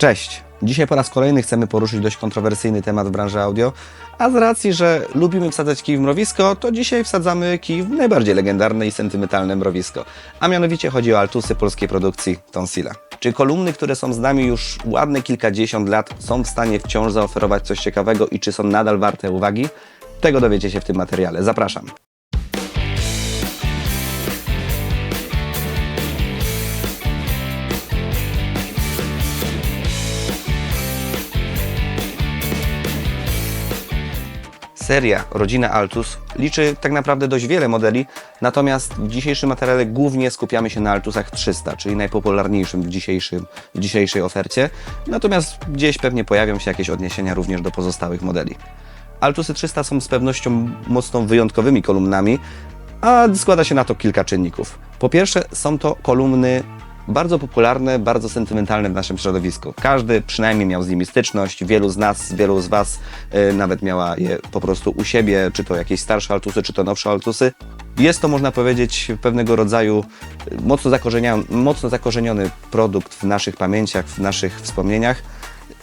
Cześć! Dzisiaj po raz kolejny chcemy poruszyć dość kontrowersyjny temat w branży audio, a z racji, że lubimy wsadzać kij w mrowisko, to dzisiaj wsadzamy kij w najbardziej legendarne i sentymentalne mrowisko. A mianowicie chodzi o altusy polskiej produkcji Tonsila. Czy kolumny, które są z nami już ładne kilkadziesiąt lat, są w stanie wciąż zaoferować coś ciekawego i czy są nadal warte uwagi? Tego dowiecie się w tym materiale. Zapraszam. Seria Rodzina Altus liczy tak naprawdę dość wiele modeli, natomiast w dzisiejszym materiale głównie skupiamy się na Altusach 300, czyli najpopularniejszym w, dzisiejszym, w dzisiejszej ofercie, natomiast gdzieś pewnie pojawią się jakieś odniesienia również do pozostałych modeli. Altusy 300 są z pewnością mocno wyjątkowymi kolumnami, a składa się na to kilka czynników. Po pierwsze, są to kolumny bardzo popularne, bardzo sentymentalne w naszym środowisku. Każdy przynajmniej miał z nimi styczność, wielu z nas, wielu z Was y, nawet miała je po prostu u siebie, czy to jakieś starsze altusy, czy to nowsze altusy. Jest to, można powiedzieć, pewnego rodzaju y, mocno mocno zakorzeniony produkt w naszych pamięciach, w naszych wspomnieniach.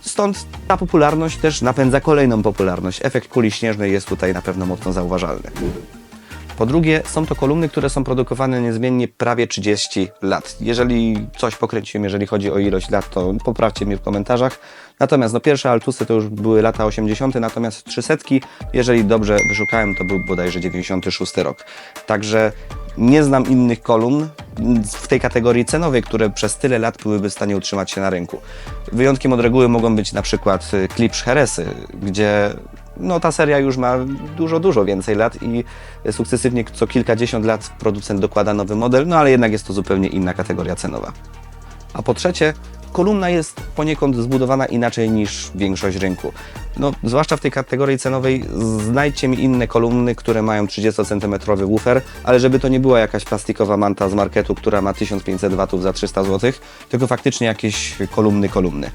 Stąd ta popularność też napędza kolejną popularność. Efekt kuli śnieżnej jest tutaj na pewno mocno zauważalny. Po drugie, są to kolumny, które są produkowane niezmiennie prawie 30 lat. Jeżeli coś pokręciłem, jeżeli chodzi o ilość lat, to poprawcie mnie w komentarzach. Natomiast no, pierwsze Altusy to już były lata 80., natomiast 300, jeżeli dobrze wyszukałem, to był bodajże 96 rok. Także nie znam innych kolumn w tej kategorii cenowej, które przez tyle lat byłyby w stanie utrzymać się na rynku. Wyjątkiem od reguły mogą być na przykład Klipsz Heresy, gdzie no, ta seria już ma dużo, dużo więcej lat i sukcesywnie co kilkadziesiąt lat producent dokłada nowy model, no ale jednak jest to zupełnie inna kategoria cenowa. A po trzecie, kolumna jest poniekąd zbudowana inaczej niż większość rynku. No, zwłaszcza w tej kategorii cenowej znajdźcie mi inne kolumny, które mają 30 cm woofer, ale żeby to nie była jakaś plastikowa manta z marketu, która ma 1500 W za 300 zł, tylko faktycznie jakieś kolumny, kolumny.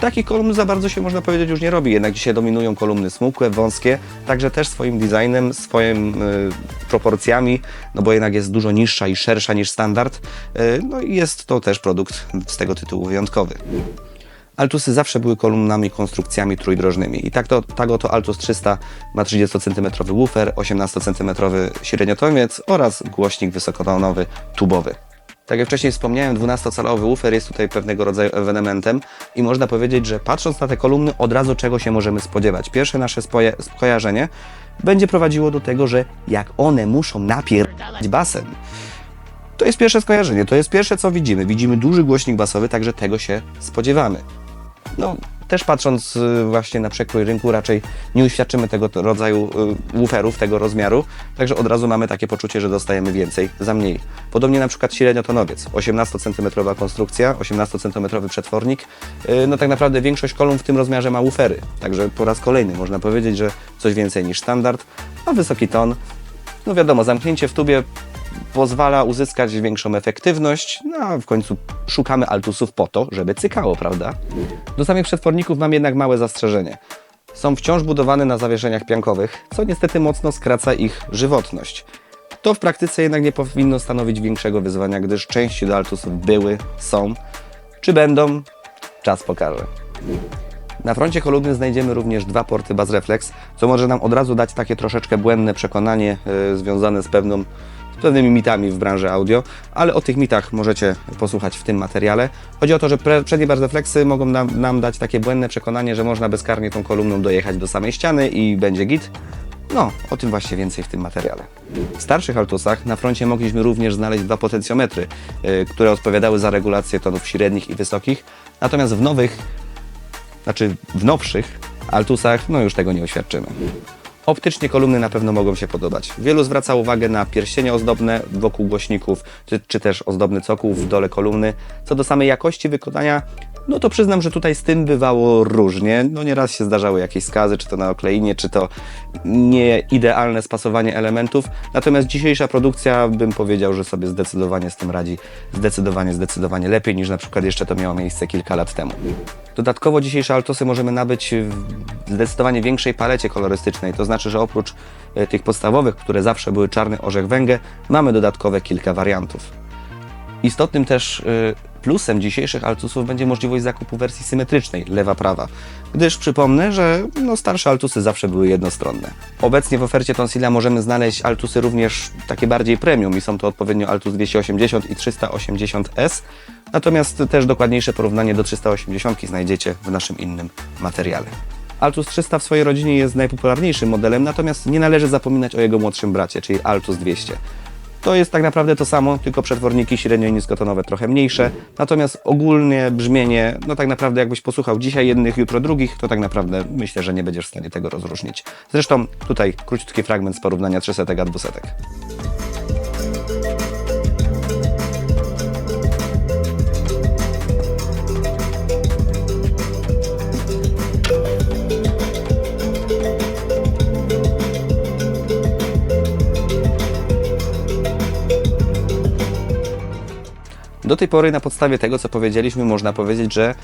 Takich kolumn za bardzo się można powiedzieć już nie robi, jednak dzisiaj dominują kolumny smukłe, wąskie, także też swoim designem, swoimi y, proporcjami, no bo jednak jest dużo niższa i szersza niż standard, y, no i jest to też produkt z tego tytułu wyjątkowy. Altusy zawsze były kolumnami, konstrukcjami trójdrożnymi. I tak, to, tak oto Altus 300 ma 30 cm woofer, 18 cm średniotomiec oraz głośnik wysokotonowy tubowy. Tak jak wcześniej wspomniałem, 12-calowy woofer jest tutaj pewnego rodzaju ewenementem i można powiedzieć, że patrząc na te kolumny, od razu czego się możemy spodziewać. Pierwsze nasze skojarzenie będzie prowadziło do tego, że jak one muszą napierdalać basem, to jest pierwsze skojarzenie, to jest pierwsze co widzimy. Widzimy duży głośnik basowy, także tego się spodziewamy. No, też patrząc y, właśnie na przekrój rynku, raczej nie uświadczymy tego rodzaju y, wooferów, tego rozmiaru, także od razu mamy takie poczucie, że dostajemy więcej za mniej. Podobnie na przykład średniotonowiec, 18 cm konstrukcja, 18 cm przetwornik, y, no tak naprawdę większość kolumn w tym rozmiarze ma woofery, także po raz kolejny można powiedzieć, że coś więcej niż standard, a wysoki ton, no wiadomo, zamknięcie w tubie pozwala uzyskać większą efektywność, no a w końcu szukamy altusów po to, żeby cykało, prawda? Do samych przetworników mam jednak małe zastrzeżenie. Są wciąż budowane na zawieszeniach piankowych, co niestety mocno skraca ich żywotność. To w praktyce jednak nie powinno stanowić większego wyzwania, gdyż części do altusów były, są, czy będą, czas pokaże. Na froncie kolumny znajdziemy również dwa porty Bass Reflex, co może nam od razu dać takie troszeczkę błędne przekonanie yy, związane z pewną pewnymi mitami w branży audio, ale o tych mitach możecie posłuchać w tym materiale. Chodzi o to, że przednie Bass Reflexy mogą nam, nam dać takie błędne przekonanie, że można bezkarnie tą kolumną dojechać do samej ściany i będzie git. No, o tym właśnie więcej w tym materiale. W starszych altusach na froncie mogliśmy również znaleźć dwa potencjometry, yy, które odpowiadały za regulację tonów średnich i wysokich, natomiast w nowych znaczy w nowszych Altusach, no już tego nie oświadczymy. Optycznie kolumny na pewno mogą się podobać. Wielu zwraca uwagę na pierścienie ozdobne wokół głośników, czy, czy też ozdobny cokół w dole kolumny. Co do samej jakości wykonania, no to przyznam, że tutaj z tym bywało różnie. No nieraz się zdarzały jakieś skazy, czy to na okleinie, czy to nieidealne spasowanie elementów. Natomiast dzisiejsza produkcja, bym powiedział, że sobie zdecydowanie z tym radzi. Zdecydowanie, zdecydowanie lepiej niż na przykład jeszcze to miało miejsce kilka lat temu. Dodatkowo dzisiejsze Altosy możemy nabyć w zdecydowanie większej palecie kolorystycznej. To znaczy, że oprócz e, tych podstawowych, które zawsze były czarny orzech węgę, mamy dodatkowe kilka wariantów. Istotnym też y, Plusem dzisiejszych Altusów będzie możliwość zakupu wersji symetrycznej, lewa-prawa, gdyż przypomnę, że no, starsze Altusy zawsze były jednostronne. Obecnie w ofercie Tonsila możemy znaleźć Altusy również takie bardziej premium i są to odpowiednio Altus 280 i 380S, natomiast też dokładniejsze porównanie do 380 znajdziecie w naszym innym materiale. Altus 300 w swojej rodzinie jest najpopularniejszym modelem, natomiast nie należy zapominać o jego młodszym bracie, czyli Altus 200. To jest tak naprawdę to samo, tylko przetworniki średnio i niskotonowe trochę mniejsze, natomiast ogólnie brzmienie, no tak naprawdę jakbyś posłuchał dzisiaj jednych, jutro drugich, to tak naprawdę myślę, że nie będziesz w stanie tego rozróżnić. Zresztą tutaj króciutki fragment z porównania 300 a 200. Do tej pory na podstawie tego, co powiedzieliśmy, można powiedzieć, że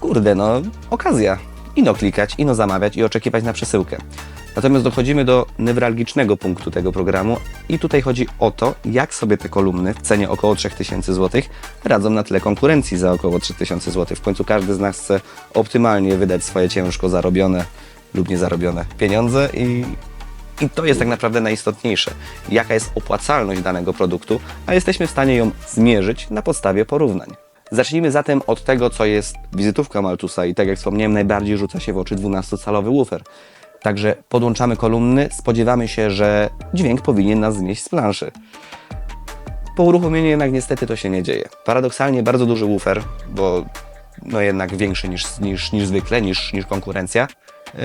kurde, no okazja. Ino klikać, ino zamawiać i oczekiwać na przesyłkę. Natomiast dochodzimy do newralgicznego punktu tego programu i tutaj chodzi o to, jak sobie te kolumny w cenie około 3000 zł radzą na tle konkurencji za około 3000 zł. W końcu każdy z nas chce optymalnie wydać swoje ciężko zarobione lub niezarobione pieniądze i, i to jest tak naprawdę najistotniejsze. Jaka jest opłacalność danego produktu, a jesteśmy w stanie ją zmierzyć na podstawie porównań. Zacznijmy zatem od tego, co jest wizytówką Altusa i tak jak wspomniałem, najbardziej rzuca się w oczy 12-calowy woofer. Także podłączamy kolumny, spodziewamy się, że dźwięk powinien nas zmieść z planszy. Po uruchomieniu jednak niestety to się nie dzieje. Paradoksalnie bardzo duży woofer, bo no jednak większy niż, niż, niż zwykle, niż, niż konkurencja.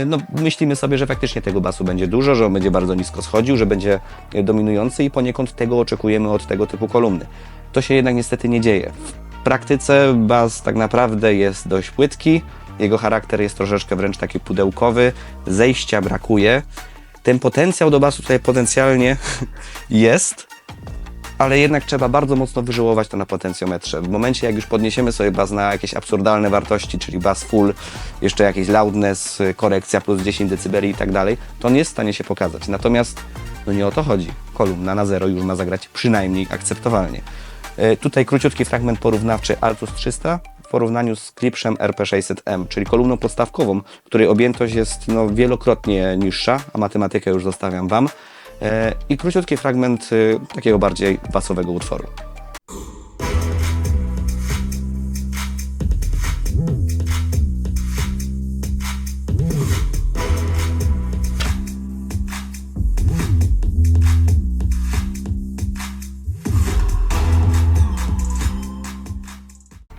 No, myślimy sobie, że faktycznie tego basu będzie dużo, że on będzie bardzo nisko schodził, że będzie dominujący i poniekąd tego oczekujemy od tego typu kolumny. To się jednak niestety nie dzieje. W praktyce bas tak naprawdę jest dość płytki, jego charakter jest troszeczkę wręcz taki pudełkowy, zejścia brakuje. Ten potencjał do basu tutaj potencjalnie jest, ale jednak trzeba bardzo mocno wyżyłować to na potencjometrze. W momencie, jak już podniesiemy sobie bas na jakieś absurdalne wartości, czyli bas full, jeszcze jakieś loudness, korekcja plus 10 dB i tak dalej, to on jest w stanie się pokazać. Natomiast no nie o to chodzi. Kolumna na zero już ma zagrać przynajmniej akceptowalnie. E, Tutaj króciutki fragment porównawczy Altus 300 w porównaniu z Clipsem RP600M, czyli kolumną podstawkową, której objętość jest no, wielokrotnie niższa, a matematykę już zostawiam Wam. E, I króciutki fragment y, takiego bardziej basowego utworu.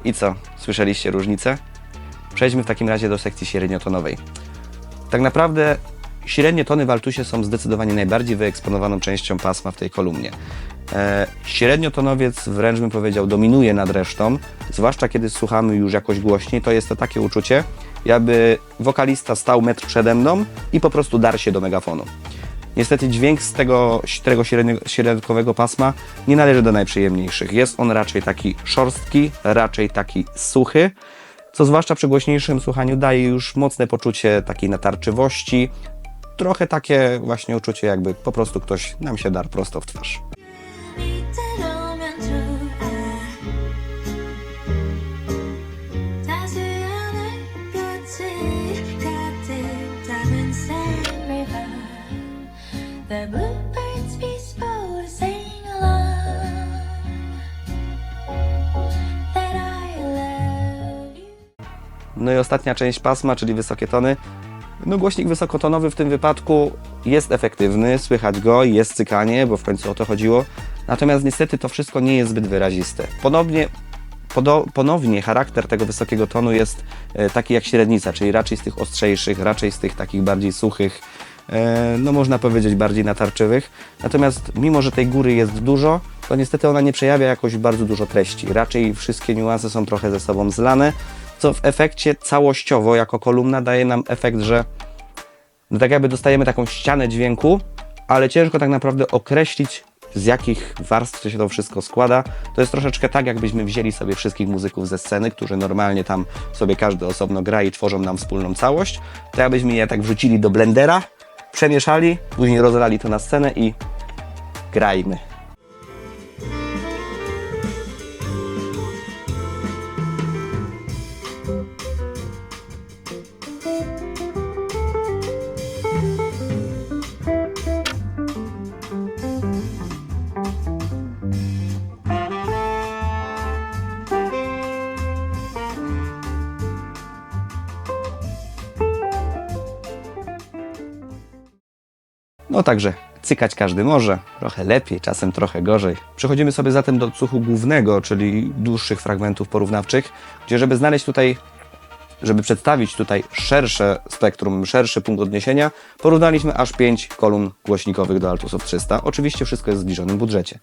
I co? Słyszeliście różnicę? Przejdźmy w takim razie do sekcji średniotonowej. Tak naprawdę średnie tony w altusie są zdecydowanie najbardziej wyeksponowaną częścią pasma w tej kolumnie. E, średniotonowiec wręcz bym powiedział dominuje nad resztą, zwłaszcza kiedy słuchamy już jakoś głośniej, to jest to takie uczucie, jakby wokalista stał metr przede mną i po prostu darł się do megafonu. Niestety dźwięk z tego, tego średnio, środkowego pasma nie należy do najprzyjemniejszych. Jest on raczej taki szorstki, raczej taki suchy, co zwłaszcza przy głośniejszym słuchaniu daje już mocne poczucie takiej natarczywości, trochę takie właśnie uczucie, jakby po prostu ktoś nam się dar prosto w twarz. No i ostatnia część pasma, czyli wysokie tony, no głośnik wysokotonowy w tym wypadku jest efektywny, słychać go, jest cykanie, bo w końcu o to chodziło. Natomiast niestety to wszystko nie jest zbyt wyraziste. Ponownie, podo, ponownie charakter tego wysokiego tonu jest e, taki jak średnica, czyli raczej z tych ostrzejszych, raczej z tych takich bardziej suchych, e, no można powiedzieć bardziej natarczywych. Natomiast mimo, że tej góry jest dużo, to niestety ona nie przejawia jakoś bardzo dużo treści. Raczej wszystkie niuanse są trochę ze sobą zlane, co w efekcie całościowo jako kolumna daje nam efekt, że no tak jakby dostajemy taką ścianę dźwięku, ale ciężko tak naprawdę określić z jakich warstw się to wszystko składa. To jest troszeczkę tak, jakbyśmy wzięli sobie wszystkich muzyków ze sceny, którzy normalnie tam sobie każdy osobno gra i tworzą nam wspólną całość, to jakbyśmy je tak wrzucili do blendera, przemieszali, później rozlali to na scenę i grajmy. No także cykać każdy może, trochę lepiej, czasem trochę gorzej. Przechodzimy sobie zatem do odsłuchu głównego, czyli dłuższych fragmentów porównawczych, gdzie żeby znaleźć tutaj żeby przedstawić tutaj szersze spektrum, szerszy punkt odniesienia, porównaliśmy aż 5 kolumn głośnikowych do Altusów 300. Oczywiście wszystko jest w zbliżonym budżecie.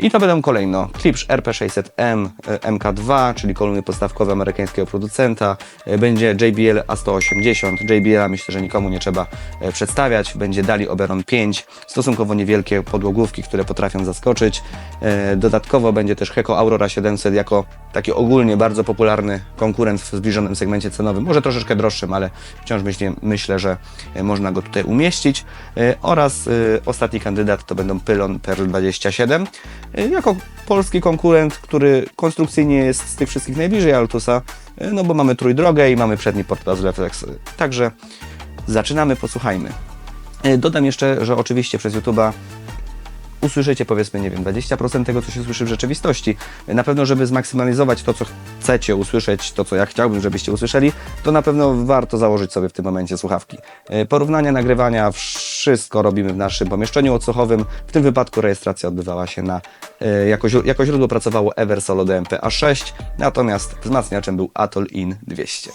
I to będą kolejno Klipsch RP600M yy, MK2, czyli kolumny podstawkowe amerykańskiego producenta. Yy, Będzie JBL A180. JBL myślę, że nikomu nie trzeba yy, przedstawiać. Będzie Dali Oberon 5. Stosunkowo niewielkie podłogówki, które potrafią zaskoczyć. Dodatkowo będzie też Heko Aurora 700 jako taki ogólnie bardzo popularny konkurent w zbliżonym segmencie cenowym. Może troszeczkę droższym, ale wciąż myślę, myślę że można go tutaj umieścić. Oraz ostatni kandydat to będą Pylon Perl 27. Yy, Jako polski konkurent, który konstrukcyjnie jest z tych wszystkich najbliżej Altusa, yy, no bo mamy trójdrogę i mamy przedni portraz reflex. Także zaczynamy, posłuchajmy. Yy, Dodam jeszcze, że oczywiście przez YouTube'a usłyszycie powiedzmy, nie wiem, 20% tego, co się słyszy w rzeczywistości. Na pewno, żeby zmaksymalizować to, co chcecie usłyszeć, to, co ja chciałbym, żebyście usłyszeli, to na pewno warto założyć sobie w tym momencie słuchawki. E, Porównania, nagrywania, wszystko robimy w naszym pomieszczeniu odsłuchowym. W tym wypadku rejestracja odbywała się na, e, jako, jako źródło pracowało Eversolo DMP A6, natomiast wzmacniaczem był Atoll In 200.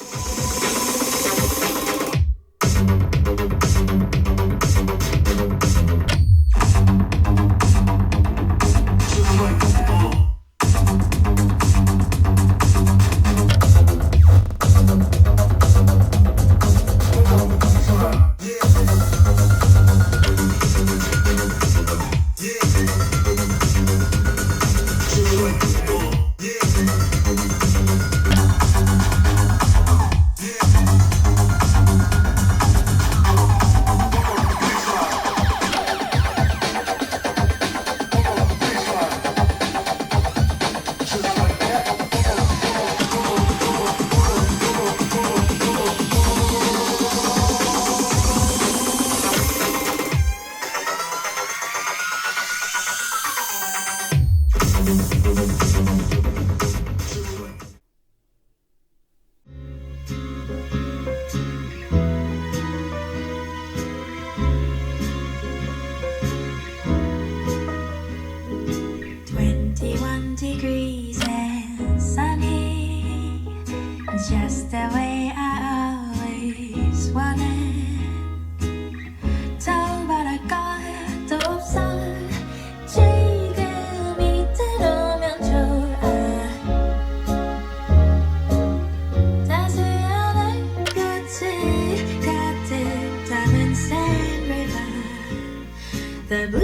the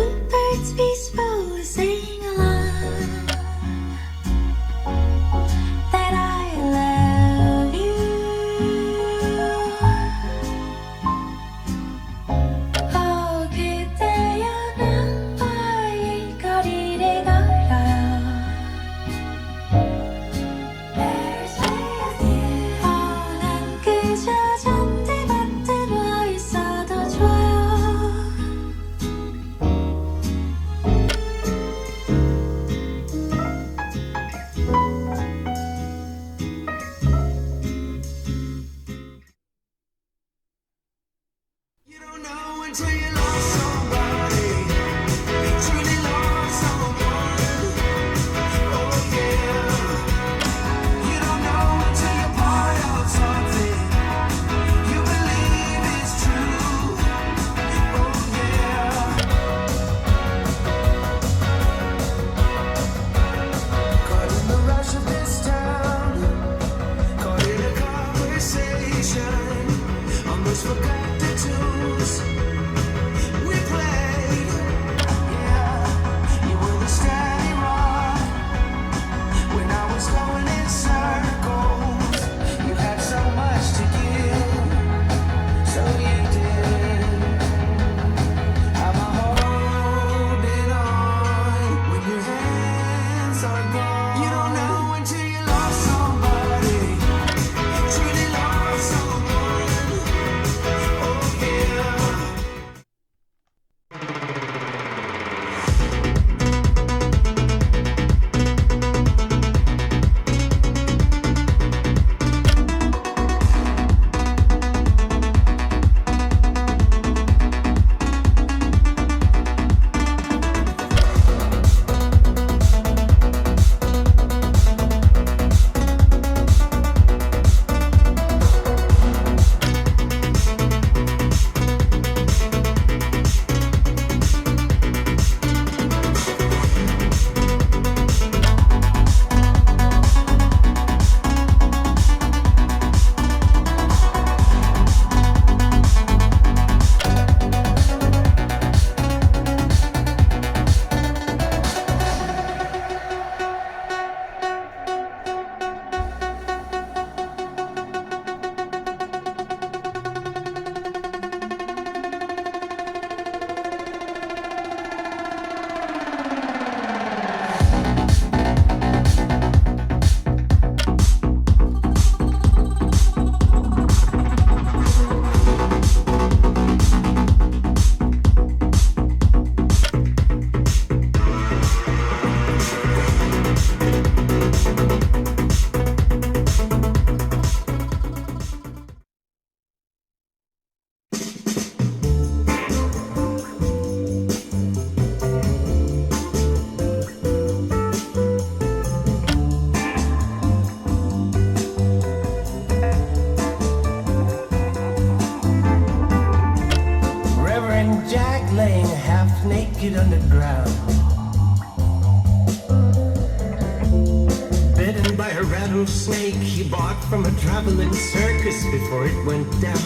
rattlesnake he bought from a traveling circus before it went down.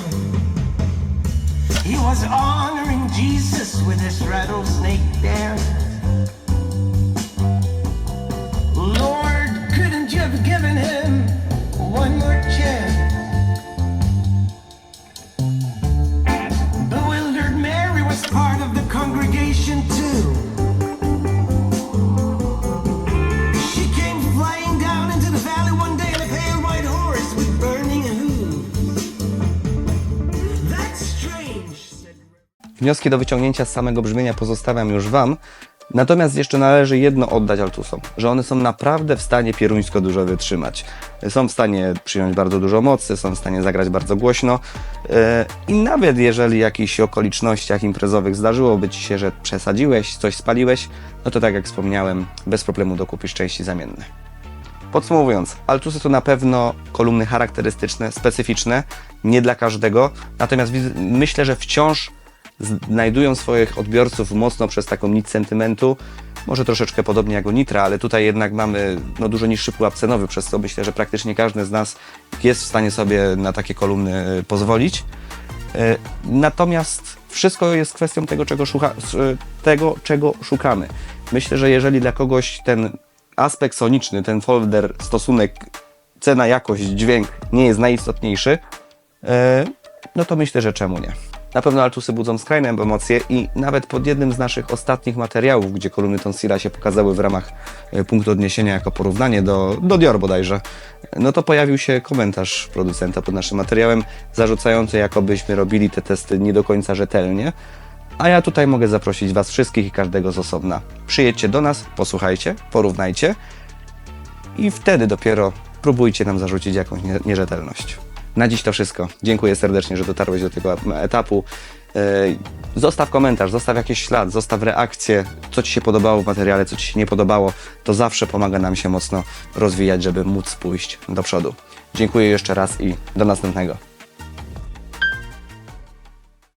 He was honoring Jesus with this rattlesnake dance. Wnioski do wyciągnięcia z samego brzmienia pozostawiam już Wam. Natomiast jeszcze należy jedno oddać altusom, że one są naprawdę w stanie pieruńsko dużo wytrzymać. Są w stanie przyjąć bardzo dużo mocy, są w stanie zagrać bardzo głośno yy, i nawet jeżeli w jakichś okolicznościach imprezowych zdarzyłoby Ci się, że przesadziłeś, coś spaliłeś, no to tak jak wspomniałem, bez problemu dokupisz części zamienne. Podsumowując, altusy to na pewno kolumny charakterystyczne, specyficzne, nie dla każdego, natomiast myślę, że wciąż znajdują swoich odbiorców mocno przez taką nic sentymentu, może troszeczkę podobnie jak u Nitra, ale tutaj jednak mamy no, dużo niższy pułap cenowy, przez co myślę, że praktycznie każdy z nas jest w stanie sobie na takie kolumny e, pozwolić. E, Natomiast wszystko jest kwestią tego czego, szuka, e, tego, czego szukamy. Myślę, że jeżeli dla kogoś ten aspekt soniczny, ten folder, stosunek cena, jakość, dźwięk nie jest najistotniejszy, no to myślę, że czemu nie. Na pewno altusy budzą skrajne emocje i nawet pod jednym z naszych ostatnich materiałów, gdzie kolumny Tonsila się pokazały w ramach e, punktu odniesienia jako porównanie do, do Dior bodajże, no to pojawił się komentarz producenta pod naszym materiałem zarzucający, jakobyśmy robili te testy nie do końca rzetelnie. A ja tutaj mogę zaprosić Was wszystkich i każdego z osobna. Przyjedźcie do nas, posłuchajcie, porównajcie i wtedy dopiero próbujcie nam zarzucić jakąś nie- nierzetelność. Na dziś to wszystko. Dziękuję serdecznie, że dotarłeś do tego etapu. Yy, Zostaw komentarz, zostaw jakiś ślad, zostaw reakcję, co Ci się podobało w materiale, co Ci się nie podobało. To zawsze pomaga nam się mocno rozwijać, żeby móc pójść do przodu. Dziękuję jeszcze raz i do następnego.